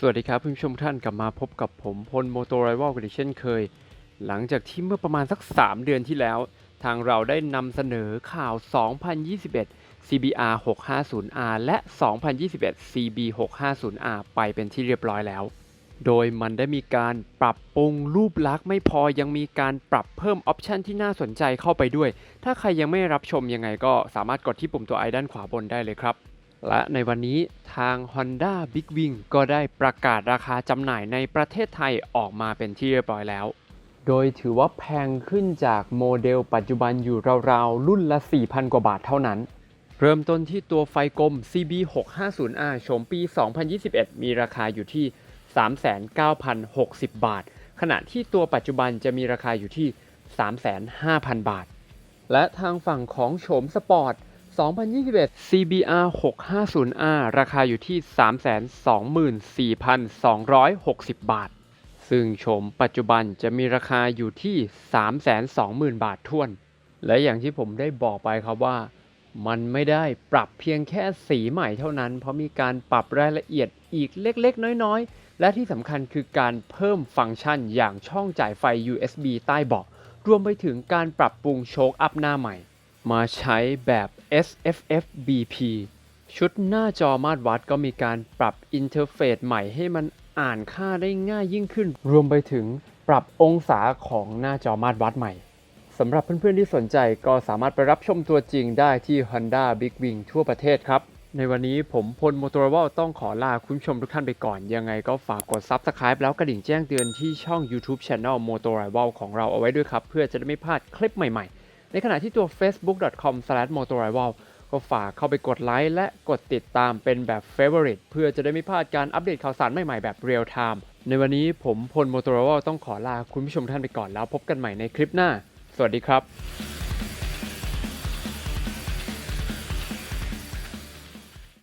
สวัสดีครับผู้ชมท่านกลับมาพบกับผมพลโมโตไรวอลกันอีกเช่นเคย หลังจากที่เมื่อประมาณสัก 3 เดือนที่แล้ว ทางเราได้นำเสนอข่าว 2021 CBR 650R และ 2021 CB 650R ไปเป็นที่เรียบร้อยแล้ว โดยมันได้มีการปรับปรุงรูปลักษณ์ไม่พอยังมีการปรับเพิ่มออปชันที่น่าสนใจเข้าไปด้วย ถ้าใครยังไม่รับชมยังไงก็สามารถกดที่ปุ่มตัวไอด้านขวาบนได้เลยครับ และในวันนี้ทาง Honda Big Wing ก็ได้ประกาศราคาจำหน่ายในประเทศไทยออกมาเป็นที่เรียบร้อยแล้ว โดยถือว่าแพงขึ้นจากโมเดลปัจจุบันอยู่ราวๆ รุ่นละ 4,000 กว่าบาทเท่านั้น เริ่มต้นที่ตัวไฟกลม CB 650R โฉมปี 2021 มีราคาอยู่ที่ 39,060 บาท ขณะที่ตัวปัจจุบันจะมีราคาอยู่ที่ 35,000 บาท และทางฝั่งของโฉมสปอร์ต 2021 CBR 650R ราคาอยู่ที่ 324,260 บาท ซึ่งโฉมปัจจุบันจะมีราคาอยู่ที่ 320,000 บาททวน และอย่างที่ผมได้บอกไปครับว่า มันไม่ได้ปรับเพียงแค่สีใหม่เท่านั้น เพราะมีการปรับรายละเอียดอีกเล็กๆ น้อยๆ และที่สำคัญคือการเพิ่มฟังก์ชันอย่างช่องจ่ายไฟ USB ใต้เบาะรวมไปถึงการปรับปรุงโชคอัพหน้าใหม่ มาใช้แบบ SFF BP ชุดหน้าจอมาตรวัดก็มีการปรับอินเทอร์เฟซใหม่ให้มันอ่านค่าได้ง่ายยิ่งขึ้น รวมไปถึงปรับองศาของหน้าจอมาตรวัดใหม่สำหรับเพื่อนๆที่สนใจก็สามารถไปรับชมตัวจริงได้ที่ Honda Big Wing ทั่วประเทศครับ ในวันนี้ผมพลโมโตรวลต้องขอลาคุณชมทุกท่านไปก่อน ยังไงก็ฝากกด Subscribe แล้วกระดิ่งแจ้งเตือนที่ช่อง YouTube Channel m o t o r i v a l ของเราเอาไว้ด้วยครับ เพื่อจะได้ไม่พลาดคลิปใหม่ๆ ในขณะที่ตัว facebook.com/motorival ก็ฝากเข้าไปกดไลค์และกดติดตามเป็นแบบ Favorite เพื่อจะได้ไม่พลาดการอัปเดตข่าวสารใหม่ๆ แบบ Real Time ในวันนี้ผมพลโมโตรวลต้องขอลาคุณผู้ชมท่านไปก่อนแล้วพบกันใหม่ในคลิปหน้า สวัสดีครับ